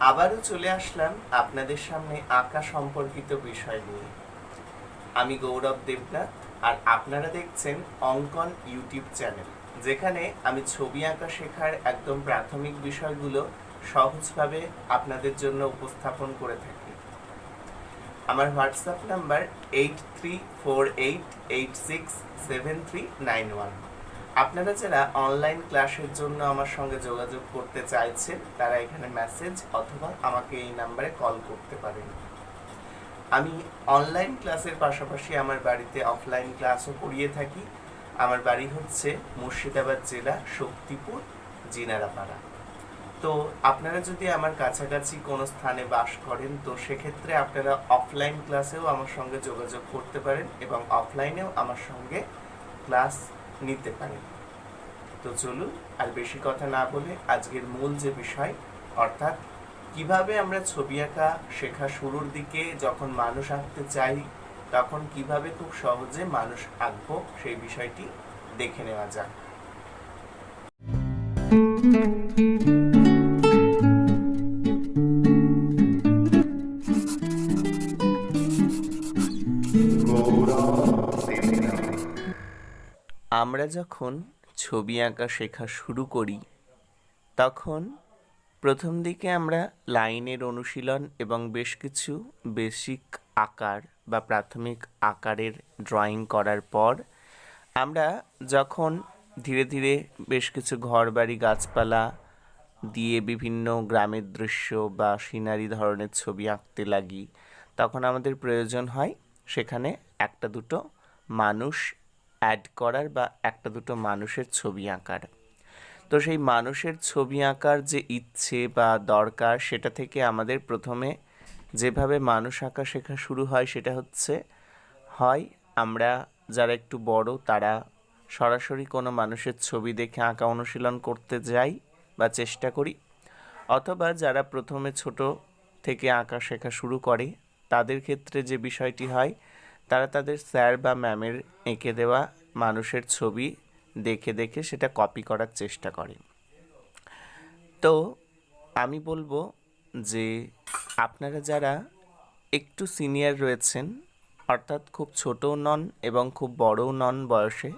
আবারও চলে আসলাম আপনাদের সামনে আঁকা সম্পর্কিত বিষয় নিয়ে। আমি গৌরব দেবনাথ আর আপনারা দেখছেন অঙ্কন ইউটিউব চ্যানেল, যেখানে আমি ছবি আঁকা শেখার একদম প্রাথমিক বিষয়গুলো সহজভাবে আপনাদের জন্য উপস্থাপন করে থাকি। আমার WhatsApp number eight three four eight eight six seven three nine one. আপনারা যারা অনলাইন ক্লাসের জন্য আমার সঙ্গে যোগাযোগ করতে চাইছেন, তারা এখানে মেসেজ অথবা আমাকে এই নাম্বারে কল করতে পারেন। আমি অনলাইন ক্লাসের পাশাপাশি আমার বাড়িতে অফলাইন ক্লাসও করিয়ে থাকি। আমার বাড়ি হচ্ছে মুর্শিদাবাদ জেলা শক্তিপুর, জিনারাপাড়া। তো আপনারা যদি আমার কাছাকাছি কোনো স্থানে বাস করেন, তো সেক্ষেত্রে আপনারা অফলাইন ক্লাসেও আমার সঙ্গে যোগাযোগ করতে পারেন এবং অফলাইনেও আমার সঙ্গে ক্লাস নিতে পারেন। তো চলুন আর বেশি কথা না বলে আজকের মূল যে বিষয়, অর্থাৎ কীভাবে আমরা ছবি আঁকা শেখা শুরুর দিকে যখন মানুষ আঁকতে চাই, তখন কীভাবে খুব সহজে মানুষ আঁকবো সেই বিষয়টি দেখে নেওয়া যাক। আমরা যখন ছবি আঁকা শেখা শুরু করি, তখন প্রথম দিকে আমরা লাইনের অনুশীলন এবং বেশ কিছু বেসিক আকার বা প্রাথমিক আকারের ড্রয়িং করার পর আমরা যখন ধীরে ধীরে বেশ কিছু ঘরবাড়ি, গাছপালা দিয়ে বিভিন্ন গ্রামের দৃশ্য বা সিনারি ধরনের ছবি আঁকতে লাগি, তখন আমাদের প্রয়োজন হয় সেখানে একটা দুটো মানুষ অ্যাড করার বা একটা দুটো মানুষের ছবি আঁকার। তো সেই মানুষের ছবি আঁকার যে ইচ্ছে বা দরকার, সেটা থেকে আমাদের প্রথমে যেভাবে মানুষ আঁকা শেখা শুরু হয়, সেটা হচ্ছে, হয় আমরা যারা একটু বড়, তারা সরাসরি কোনো মানুষের ছবি দেখে আঁকা অনুশীলন করতে যাই বা চেষ্টা করি, অথবা যারা প্রথমে ছোট থেকে আঁকা শেখা শুরু করে, তাদের ক্ষেত্রে যে বিষয়টি হয় তারা তাদের স্যার বা ম্যামের এঁকে দেওয়া মানুষের ছবি দেখে দেখে সেটা কপি করার চেষ্টা করে। তো আমি বলব যে আপনারা যারা একটু সিনিয়র রয়েছেন, অর্থাৎ খুব ছোটও নন এবং খুব বড়ও নন বয়সে,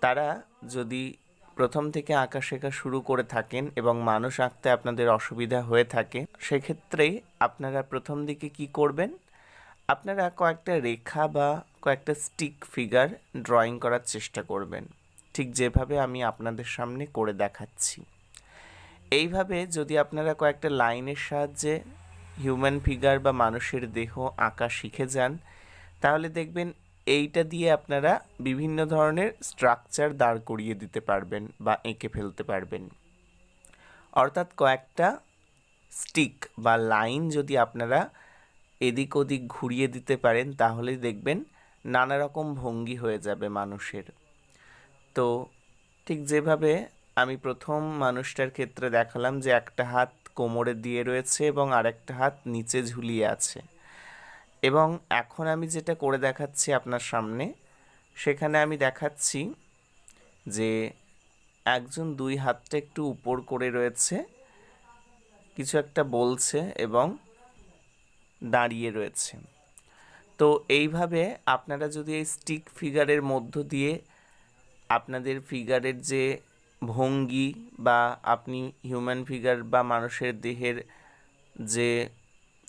তারা যদি প্রথম থেকে আঁকা শেখা শুরু করে থাকেন এবং মানুষ আঁকতে আপনাদের অসুবিধা হয়ে থাকে, সেক্ষেত্রে আপনারা প্রথম দিকে কি করবেন? আপনারা কয়েকটা রেখা বা কয়েকটা স্টিক ফিগার ড্রয়িং করার চেষ্টা করবেন। ঠিক যেভাবে আমি আপনাদের সামনে করে দেখাচ্ছি। এইভাবে যদি আপনারা কয়েকটা লাইনের সাহায্যে হিউম্যান ফিগার বা মানুষের দেহ আঁকা শিখে যান, তাহলে দেখবেন এইটা দিয়ে আপনারা বিভিন্ন ধরনের স্ট্রাকচার দাঁড় করিয়ে দিতে পারবেন বা এঁকে ফেলতে পারবেন। অর্থাৎ কয়েকটা স্টিক বা লাইন যদি আপনারা এদিক ওদিক ঘুরিয়ে দিতে পারেন তাহলে দেখবেন নানা রকম ভঙ্গি হয়ে যাবে মানুষের। তো ঠিক যেভাবে আমি প্রথম মানুষটার ক্ষেত্রে দেখালাম যে একটা হাত কোমরে দিয়ে রয়েছে এবং আরেকটা হাত নিচে ঝুলিয়ে আছে। এবং এখন আমি যেটা করে দেখাচ্ছি আপনার সামনে, সেখানে আমি দেখাচ্ছি যে একজন দুই হাতটা একটু উপর করে রয়েছে, কিছু একটা বলছে এবং দাঁড়িয়ে রয়েছে। তো এইভাবে আপনারা যদি এই স্টিক ফিগারের মধ্য দিয়ে আপনাদের ফিগারের যে ভঙ্গি বা আপনি হিউম্যান ফিগার বা মানুষের দেহের যে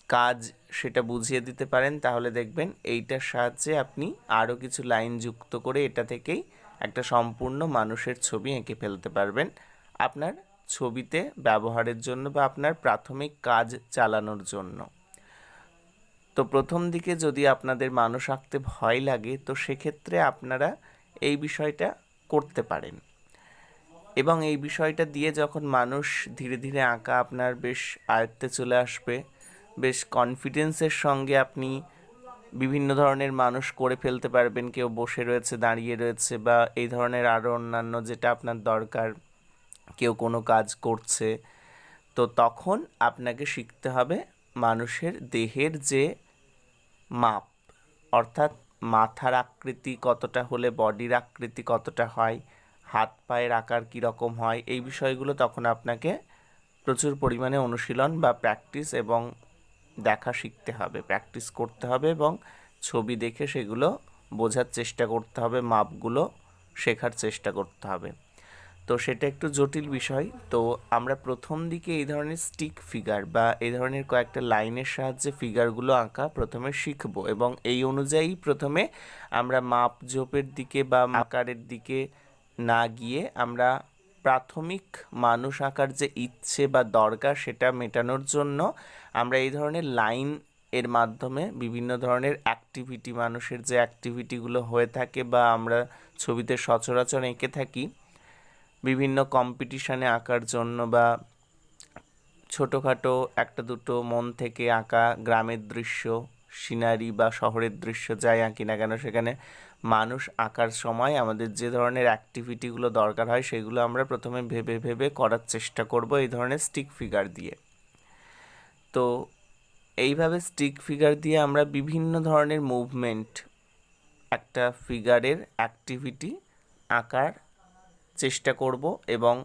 কাজ সেটা বুঝিয়ে দিতে পারেন, তাহলে দেখবেন এইটার সাহায্যে আপনি আরও কিছু লাইন যুক্ত করে এটা থেকেই একটা সম্পূর্ণ মানুষের ছবি এঁকে ফেলতে পারবেন। আপনার ছবিতে ব্যবহারের জন্য বা আপনার প্রাথমিক কাজ চালানোর জন্য। তো প্রথম দিকে যদি আপনাদের মানুষ আঁকতে ভয় লাগে, তো সেক্ষেত্রে আপনারা এই বিষয়টা করতে পারেন। এবং এই বিষয়টা দিয়ে যখন মানুষ ধীরে ধীরে আঁকা আপনার বেশ আয়ত্তে চলে আসবে, বেশ কনফিডেন্সের সঙ্গে আপনি বিভিন্ন ধরনের মানুষ করে ফেলতে পারবেন, কেউ বসে রয়েছে, দাঁড়িয়ে রয়েছে বা এই ধরনের আরও অন্যান্য যেটা আপনার দরকার, কেউ কোনো কাজ করছে, তো তখন আপনাকে শিখতে হবে মানুষের দেহের যে মাপ, অর্থাৎ মাথার আকৃতি কতটা হলে বডির আকৃতি কতটা হয়, হাত পায়ের আকার কীরকম হয়, এই বিষয়গুলো তখন আপনাকে প্রচুর পরিমাণে অনুশীলন বা প্র্যাকটিস এবং দেখা শিখতে হবে, প্র্যাকটিস করতে হবে এবং ছবি দেখে সেগুলো বোঝার চেষ্টা করতে হবে, মাপগুলো শেখার চেষ্টা করতে হবে। তো সেটা একটু জটিল বিষয়। তো আমরা প্রথম দিকে এই ধরনের স্টিক ফিগার বা এই ধরনের কয়েকটা লাইনের সাহায্যে ফিগারগুলো আঁকা প্রথমে শিখব এবং এই অনুযায়ী প্রথমে আমরা মাপ জোপের দিকে বা আকারের দিকে না গিয়ে আমরা প্রাথমিক মানুষ আঁকার যে ইচ্ছে বা দরকার সেটা মেটানোর জন্য আমরা এই ধরনের লাইন এর মাধ্যমে বিভিন্ন ধরনের অ্যাক্টিভিটি মানুষের যে অ্যাক্টিভিটিগুলো হয়ে থাকে বা আমরা ছবিতে সচরাচর এঁকে থাকি বিভিন্ন কম্পিটিশানে আঁকার জন্য বা ছোটোখাটো একটা দুটো মন থেকে আঁকা গ্রামের দৃশ্য, সিনারি বা শহরের দৃশ্য যাই আঁকি না কেন, সেখানে মানুষ আঁকার সময় আমাদের যে ধরনের অ্যাক্টিভিটিগুলো দরকার হয়, সেগুলো আমরা প্রথমে ভেবে ভেবে করার চেষ্টা করব এই ধরনের স্টিক ফিগার দিয়ে। তো এইভাবে স্টিক ফিগার দিয়ে আমরা বিভিন্ন ধরনের মুভমেন্ট একটা ফিগারের অ্যাক্টিভিটি আঁকার চেষ্টা করব এবং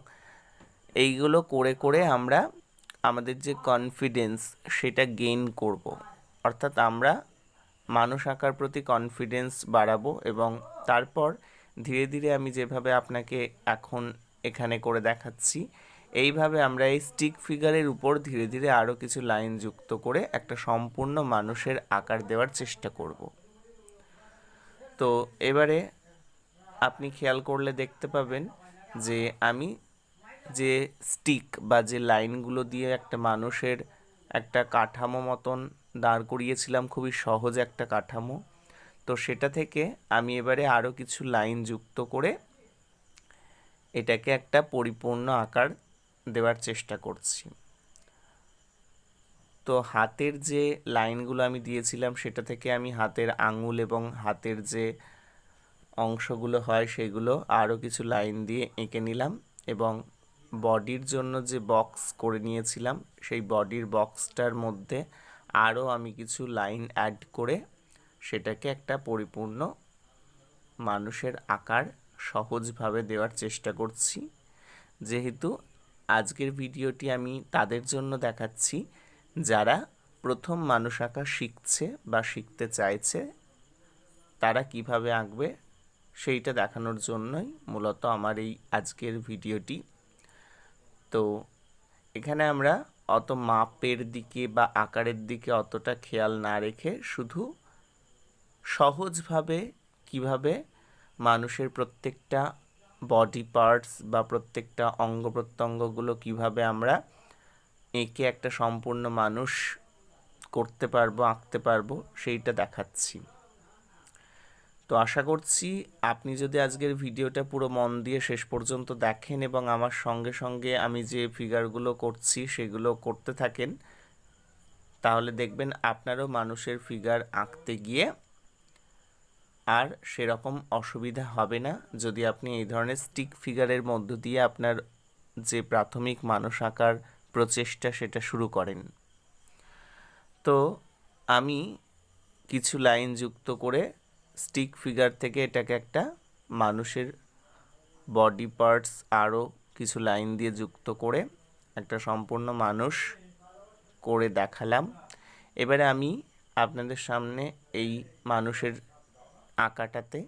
এইগুলো করে করে আমরা আমাদের যে কনফিডেন্স সেটা গেইন করব। অর্থাৎ আমরা মানুষ আঁকার প্রতি কনফিডেন্স বাড়াবো এবং তারপর ধীরে ধীরে আমি যেভাবে আপনাকে এখন এখানে করে দেখাচ্ছি, এইভাবে আমরা এই স্টিক ফিগারের উপর ধীরে ধীরে আরও কিছু লাইন যুক্ত করে একটা সম্পূর্ণ মানুষের আকার দেওয়ার চেষ্টা করব। তো এবারে আপনি খেয়াল করলে দেখতে পাবেন যে আমি যে স্টিক বা যে লাইনগুলো দিয়ে একটা মানুষের একটা কাঠামো মতন দাঁড় করিয়েছিলাম, খুবই সহজ একটা কাঠামো, তো সেটা থেকে আমি এবারে আরও কিছু লাইন যুক্ত করে এটাকে একটা পরিপূর্ণ আকার দেওয়ার চেষ্টা করছি। তো হাতের যে লাইনগুলো আমি দিয়েছিলাম, সেটা থেকে আমি হাতের আঙুল এবং হাতের যে অংশগুলো হয় সেগুলো আরও কিছু লাইন দিয়ে এঁকে নিলাম এবং বডির জন্য যে বক্স করে নিয়েছিলাম, সেই বডির বক্সটার মধ্যে আরও আমি কিছু লাইন অ্যাড করে সেটাকে একটা পরিপূর্ণ মানুষের আকার সহজভাবে দেওয়ার চেষ্টা করছি। যেহেতু আজকের ভিডিওটি আমি তাদের জন্য দেখাচ্ছি, যারা প্রথম মানুষ আঁকা শিখছে বা শিখতে চাইছে, তারা কীভাবে আঁকবে সেইটা দেখানোর জন্যই মূলত আমার এই আজকের ভিডিওটি। তো এখানে আমরা অত মাপের দিকে বা আকারের দিকে অতটা খেয়াল না রেখে শুধু সহজভাবে কীভাবে মানুষের প্রত্যেকটা বডি পার্টস বা প্রত্যেকটা অঙ্গ প্রত্যঙ্গগুলো কীভাবে আমরা এঁকে একটা সম্পূর্ণ মানুষ করতে পারব, আঁকতে পারব, সেইটা দেখাচ্ছি। তো আশা করছি আপনি যদি আজকের ভিডিওটা পুরো মন দিয়ে শেষ পর্যন্ত দেখেন এবং আমার সঙ্গে সঙ্গে আমি যে ফিগারগুলো করছি সেগুলো করতে থাকেন, তাহলে দেখবেন আপনারও মানুষের ফিগার আঁকতে গিয়ে আর সেরকম অসুবিধা হবে না। যদি আপনি এই ধরনের স্টিক ফিগারের মধ্য দিয়ে আপনার যে প্রাথমিক মানুষ আঁকার প্রচেষ্টা সেটা শুরু করেন। তো আমি কিছু লাইন যুক্ত করে স্টিক ফিগার থেকে এটাকে একটা মানুষের বডি পার্টস আরও কিছু লাইন দিয়ে যুক্ত করে একটা সম্পূর্ণ মানুষ করে দেখালাম। এবারে আমি আপনাদের সামনে এই মানুষের আঁকাটাতে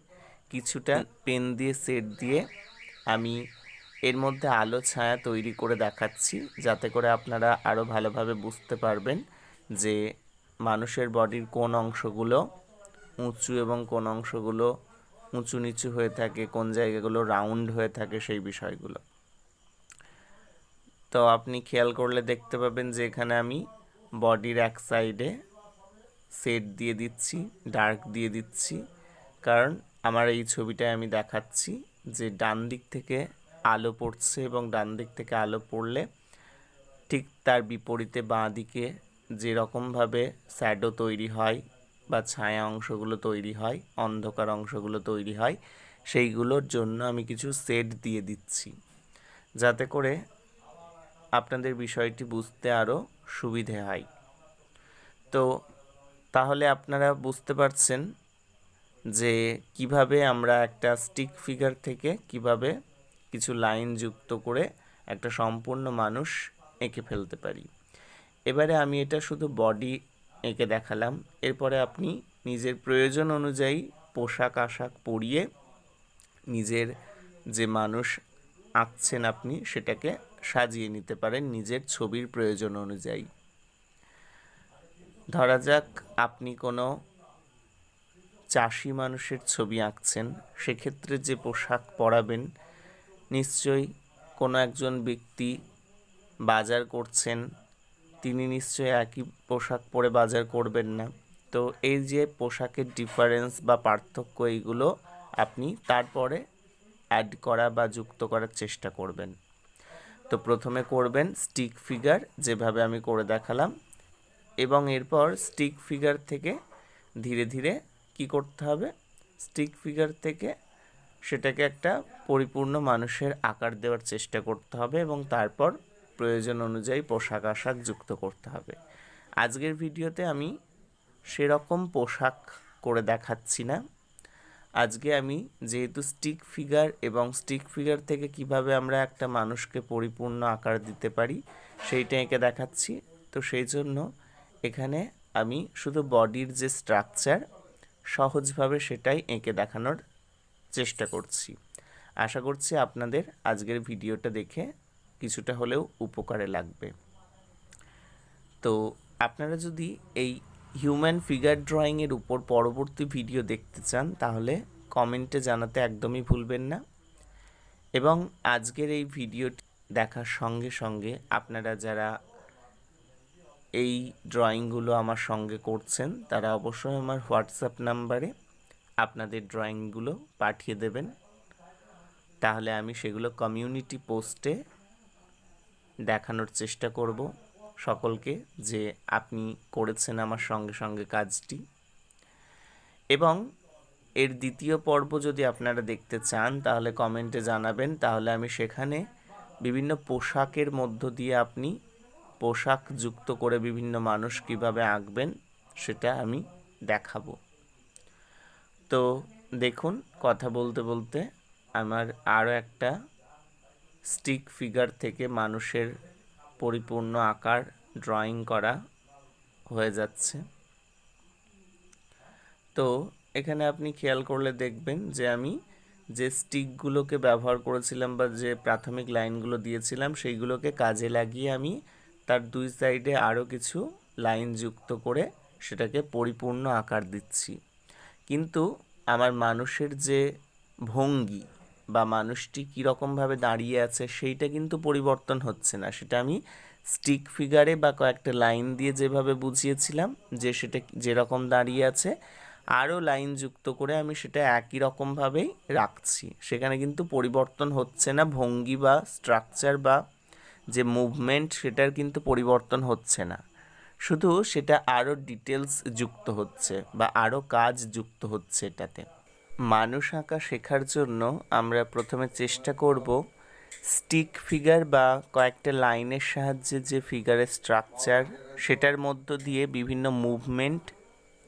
কিছুটা পেন দিয়ে সেট দিয়ে আমি এর মধ্যে আলো, ছায়া তৈরি করে দেখাচ্ছি, যাতে করে আপনারা আরও ভালোভাবে বুঝতে পারবেন যে মানুষের বডির কোন অংশগুলো উঁচু এবং কোন অংশগুলো উঁচু নিচু হয়ে থাকে, কোন জায়গাগুলো রাউন্ড হয়ে থাকে সেই বিষয়গুলো। তো আপনি খেয়াল করলে দেখতে পাবেন যে এখানে আমি বডির এক সাইডে সেট দিয়ে দিচ্ছি, ডার্ক দিয়ে দিচ্ছি। কারণ আমার এই ছবিটায় আমি দেখাচ্ছি যে ডান দিক থেকে আলো পড়ছে এবং ডান দিক থেকে আলো পড়লে ঠিক তার বিপরীতে বাঁ দিকে যেরকমভাবে স্যাডো তৈরি হয় বা ছায়া অংশগুলো তৈরি হয়, অন্ধকার অংশগুলো তৈরি হয়, সেইগুলোর জন্য আমি কিছু সেট দিয়ে দিচ্ছি। যাতে করে আপনাদের বিষয়টি বুঝতে আরও সুবিধে হয়। তো তাহলে আপনারা বুঝতে পারছেন যে কীভাবে আমরা একটা স্টিক ফিগার থেকে কীভাবে কিছু লাইন যুক্ত করে একটা সম্পূর্ণ মানুষ এঁকে ফেলতে পারি। এবারে আমি এটা শুধু বডি এঁকে দেখালাম। এরপরে আপনি নিজের প্রয়োজন অনুযায়ী পোশাক, আশাক পরিয়ে নিজের যে মানুষ আঁকছেন আপনি, সেটাকে সাজিয়ে নিতে পারেন নিজের ছবির প্রয়োজন অনুযায়ী। ধরা যাক আপনি কোনো চাষি মানুষের ছবি আঁকছেন, সেক্ষেত্রে যে পোশাক পরাবেন, নিশ্চয়ই কোনো একজন ব্যক্তি বাজার করছেন তিনি নিশ্চয়ই একই পোশাক পরে বাজার করবেন না। তো এই যে পোশাকের ডিফারেন্স বা পার্থক্য এইগুলো, আপনি তারপরে অ্যাড করা বা যুক্ত করার চেষ্টা করবেন। তো প্রথমে করবেন স্টিক ফিগার যেভাবে আমি করে দেখালাম। এবং এরপর স্টিক ফিগার থেকে ধীরে ধীরে কি করতে হবে? স্টিক ফিগার থেকে সেটাকে একটা পরিপূর্ণ মানুষের আকার দেওয়ার চেষ্টা করতে হবে এবং তারপর প্রয়োজন অনুযায়ী পোশাক আশাক যুক্ত করতে হবে। আজকের ভিডিওতে আমি সেরকম পোশাক করে দেখাচ্ছি না। আজকে আমি যেহেতু স্টিক ফিগার এবং স্টিক ফিগার থেকে কীভাবে আমরা একটা মানুষকে পরিপূর্ণ আকার দিতে পারি, সেইটা এঁকে দেখাচ্ছি। তো সেই জন্য এখানে আমি শুধু বডির যে স্ট্রাকচার সহজভাবে সেটাই এঁকে দেখানোর চেষ্টা করছি। আশা করছি আপনাদের আজকের ভিডিওটা দেখে কিছুটা হলেও উপকারে লাগবে। তো আপনারা যদি এই হিউম্যান ফিগার ড্রয়িংয়ের উপর পরবর্তী ভিডিও দেখতে চান, তাহলে কমেন্টে জানাতে একদমই ভুলবেন না। এবং আজকের এই ভিডিওটি দেখার সঙ্গে সঙ্গে আপনারা যারা এই ড্রয়িংগুলো আমার সঙ্গে করছেন, তারা অবশ্যই আমার হোয়াটসঅ্যাপ নাম্বারে আপনাদের ড্রয়িংগুলো পাঠিয়ে দেবেন। তাহলে আমি সেগুলো কমিউনিটি পোস্টে দেখানোর চেষ্টা করব সকলকে যে আপনি করেছেন আমার সঙ্গে সঙ্গে কাজটি। এবং এর দ্বিতীয় পর্ব যদি আপনারা দেখতে চান, তাহলে কমেন্টে জানাবেন। তাহলে আমি সেখানে বিভিন্ন পোশাকের মধ্য দিয়ে আপনি পোশাক যুক্ত করে বিভিন্ন মানুষ কীভাবে আঁকবেন, সেটা আমি দেখাবো। তো দেখুন, কথা বলতে বলতে আমার আরও একটা স্টিক ফিগার থেকে মানুষের পরিপূর্ণ আকার ড্রয়িং করা হয়ে যাচ্ছে। তো এখানে আপনি খেয়াল করলে দেখবেন যে আমি যে স্টিকগুলোকে ব্যবহার করেছিলাম বা যে প্রাথমিক লাইনগুলো দিয়েছিলাম, সেইগুলোকে কাজে লাগিয়ে আমি তার দুই সাইডে আরও কিছু লাইন যুক্ত করে সেটাকে পরিপূর্ণ আকার দিচ্ছি। কিন্তু আমার মানুষের যে ভঙ্গি বা মানুষটি কীরকমভাবে দাঁড়িয়ে আছে সেইটা কিন্তু পরিবর্তন হচ্ছে না। সেটা আমি স্টিক ফিগারে বা কয়েকটা লাইন দিয়ে যেভাবে বুঝিয়েছিলাম যে সেটা যেরকম দাঁড়িয়ে আছে, আরও লাইন যুক্ত করে আমি সেটা একই রকমভাবেই রাখছি। সেখানে কিন্তু পরিবর্তন হচ্ছে না, ভঙ্গি বা স্ট্রাকচার বা যে মুভমেন্ট সেটার কিন্তু পরিবর্তন হচ্ছে না। শুধু সেটা আরও ডিটেলস যুক্ত হচ্ছে বা আরও কাজ যুক্ত হচ্ছে এটাতে। মানুষ আঁকা শেখার জন্য আমরা প্রথমে চেষ্টা করব স্টিক ফিগার বা কয়েকটা লাইনের সাহায্যে যে ফিগারের স্ট্রাকচার সেটার মধ্য দিয়ে বিভিন্ন মুভমেন্ট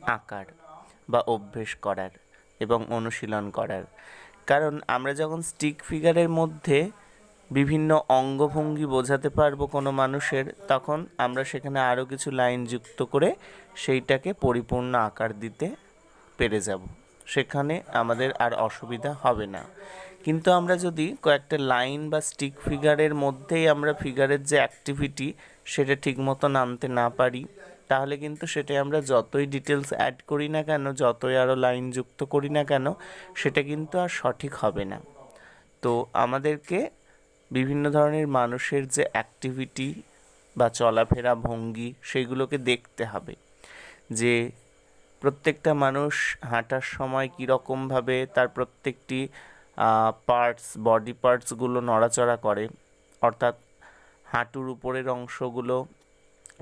আঁকার বা অভ্যেস করার এবং অনুশীলন করার। কারণ আমরা যখন স্টিক ফিগারের মধ্যে বিভিন্ন অঙ্গভঙ্গি বোঝাতে পারব কোনো মানুষের, তখন আমরা সেখানে আরও কিছু লাইন যুক্ত করে সেইটাকে পরিপূর্ণ আকার দিতে পেরে যাব। সেখানে আমাদের আর অসুবিধা হবে না। কিন্তু আমরা যদি কয়েকটা লাইন বা স্টিক ফিগারের মধ্যেই আমরা ফিগারের যে অ্যাক্টিভিটি সেটা ঠিক মতন আনতে না পারি, তাহলে কিন্তু সেটাই আমরা যতই ডিটেলস অ্যাড করি না কেন, যতই আরও লাইন যুক্ত করি না কেন, সেটা কিন্তু আর সঠিক হবে না। তো আমাদেরকে বিভিন্ন ধরনের মানুষের যে অ্যাক্টিভিটি বা চলাফেরা ভঙ্গি সেগুলোকে দেখতে হবে। যে প্রত্যেকটা মানুষ হাঁটার সময় কীরকমভাবে তার প্রত্যেকটি পার্টস বডি পার্টসগুলো নড়াচড়া করে। অর্থাৎ হাঁটুর উপরের অংশগুলো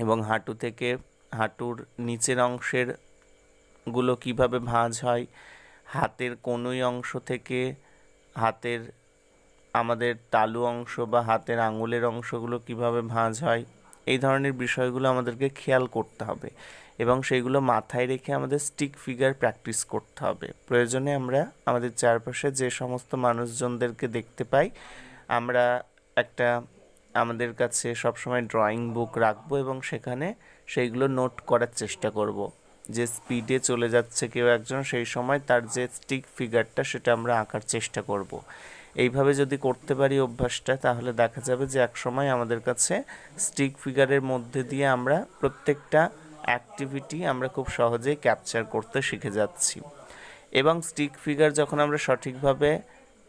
এবং হাঁটু থেকে হাঁটুর নিচের অংশেরগুলো কীভাবে ভাঁজ হয়, হাতের কোনোই অংশ থেকে হাতের আমাদের তালু অংশ বা হাতের আঙুলের অংশগুলো কীভাবে ভাঁজ হয়, এই ধরনের বিষয়গুলো আমাদেরকে খেয়াল করতে হবে। এবং সেইগুলো মাথায় রেখে আমাদের স্টিক ফিগার প্র্যাকটিস করতে হবে। প্রয়োজনে আমরা আমাদের চারপাশে যে সমস্ত মানুষজনদেরকে দেখতে পাই, আমরা একটা আমাদের কাছে সবসময় ড্রয়িং বুক রাখব এবং সেখানে সেইগুলো নোট করার চেষ্টা করব। যে স্পিডে চলে যাচ্ছে কেউ একজন, সেই সময় তার যে স্টিক ফিগারটা সেটা আমরা আঁকার চেষ্টা করব। এইভাবে যদি করতে পারি অভ্যাসটা, তাহলে দেখা যাবে যে এক সময় আমাদের কাছে স্টিক ফিগারের মধ্যে দিয়ে আমরা প্রত্যেকটা অ্যাক্টিভিটি আমরা খুব সহজেই ক্যাপচার করতে শিখে যাচ্ছি। এবং স্টিক ফিগার যখন আমরা সঠিকভাবে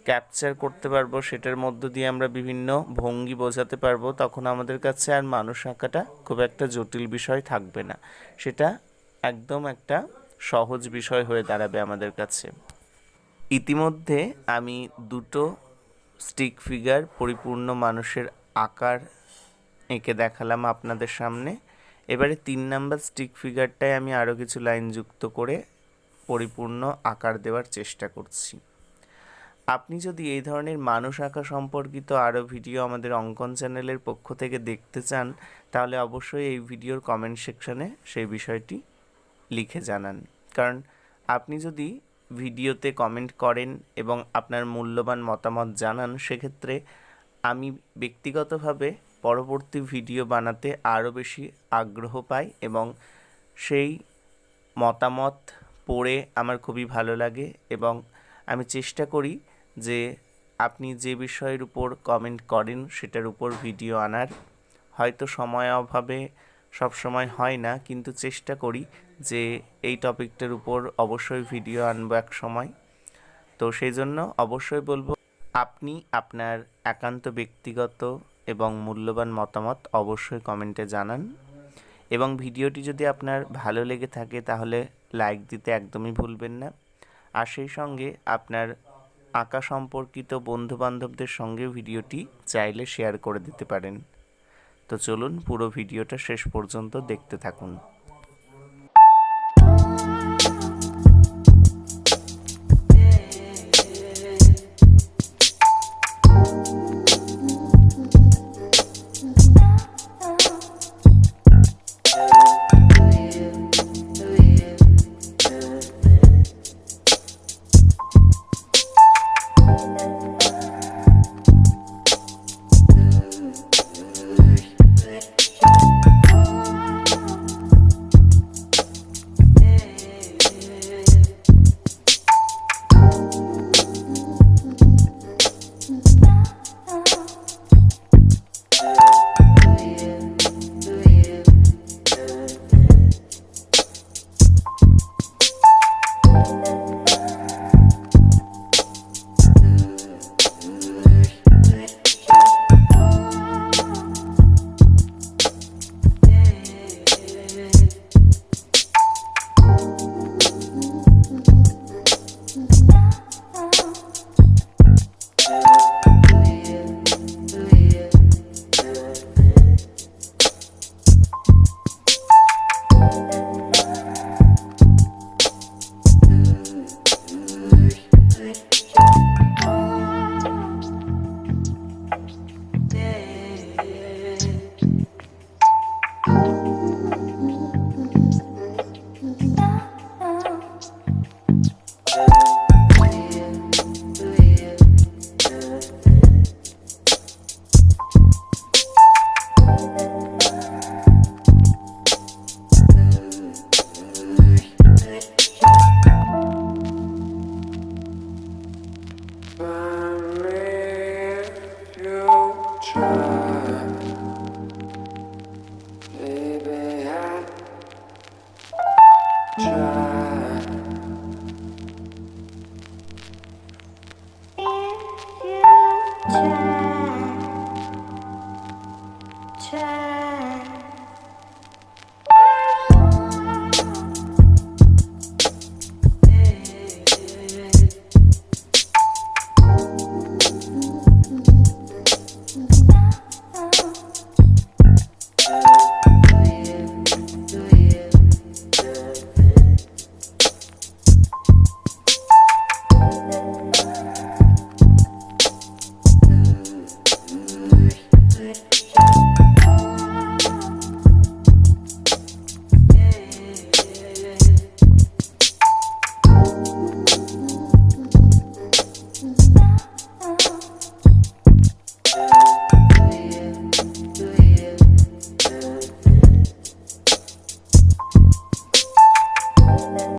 ক্যাপচার করতে পারব, সেটার মধ্য দিয়ে আমরা বিভিন্ন ভঙ্গি বোঝাতে পারব, তখন আমাদের কাছে আর মানুষ আঁকাটা খুব একটা জটিল বিষয় থাকবে না। সেটা একদম একটা সহজ বিষয় হয়ে দাঁড়াবে আমাদের কাছে। ইতিমধ্যে আমি দুটো স্টিক ফিগার পরিপূর্ণ মানুষের আকার এঁকে দেখালাম আপনাদের সামনে। এবারে তিন নাম্বার স্টিক ফিগারটায় আমি আরও কিছু লাইন যুক্ত করে পরিপূর্ণ আকার দেওয়ার চেষ্টা করছি। আপনি যদি এই ধরনের মানুষ আঁকা সম্পর্কিত আরও ভিডিও আমাদের অঙ্কন চ্যানেলের পক্ষ থেকে দেখতে চান, তাহলে অবশ্যই এই ভিডিওর কমেন্ট সেকশনে সেই বিষয়টি লিখে জানান। কারণ আপনি যদি ভিডিওতে কমেন্ট করেন এবং আপনার মূল্যবান মতামত জানান, সেক্ষেত্রে আমি ব্যক্তিগতভাবে পরবর্তী ভিডিও বানাতে আরও বেশি আগ্রহ পাই এবং সেই মতামত পড়ে আমার খুবই ভালো লাগে এবং আমি চেষ্টা করি যে আপনি যে বিষয়ের উপর কমেন্ট করেন সেটার উপর ভিডিও আনার। হয়তো সময় অভাবে সব সময় হয় না, কিন্তু চেষ্টা করি যে এই টপিকটার উপর অবশ্যই ভিডিও আনব এক সময়। তো সেই জন্য অবশ্যই বলব, আপনি আপনার একান্ত ব্যক্তিগত এবং মূল্যবান মতামত অবশ্যই কমেন্টে জানান। এবং ভিডিওটি যদি আপনার ভালো লেগে থাকে তাহলে লাইক দিতে একদমই ভুলবেন না। আর সেই সঙ্গে আপনার আঁকা সম্পর্কিত বন্ধুবান্ধবদের সঙ্গে ভিডিওটি চাইলে শেয়ার করে দিতে পারেন। তো চলুন পুরো ভিডিওটা শেষ পর্যন্ত দেখতে থাকুন।